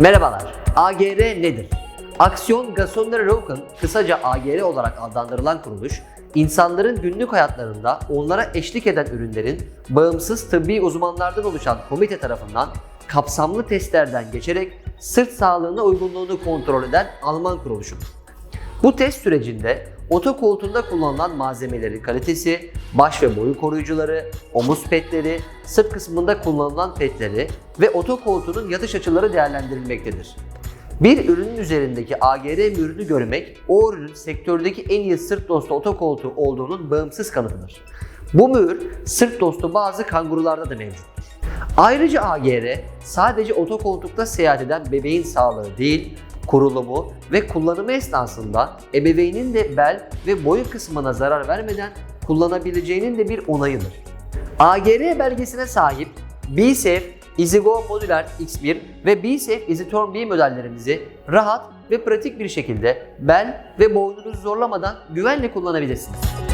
Merhabalar, AGR nedir? Aksiyon Gasonları Rauken, kısaca AGR olarak adlandırılan kuruluş, insanların günlük hayatlarında onlara eşlik eden ürünlerin bağımsız tıbbi uzmanlardan oluşan komite tarafından kapsamlı testlerden geçerek sırt sağlığına uygunluğunu kontrol eden Alman kuruluşudur. Bu test sürecinde otokoltuğunda kullanılan malzemelerin kalitesi, baş ve boyun koruyucuları, omuz petleri, sırt kısmında kullanılan petleri ve otokoltuğunun yatış açıları değerlendirilmektedir. Bir ürünün üzerindeki AGR mührünü görmek, o ürünün sektördeki en iyi sırt dostu otokoltuğu olduğunun bağımsız kanıtıdır. Bu mühür sırt dostu bazı kangurularda da mevcuttur. Ayrıca AGR sadece otokoltukta seyahat eden bebeğin sağlığı değil, kurulumu ve kullanımı esnasında ebeveynin de bel ve boyun kısmına zarar vermeden kullanabileceğinin de bir onayıdır. AGR belgesine sahip BSafe, EasyGo Modular X1 ve BSafe EasyTurn B modellerimizi rahat ve pratik bir şekilde bel ve boynunuzu zorlamadan güvenle kullanabilirsiniz.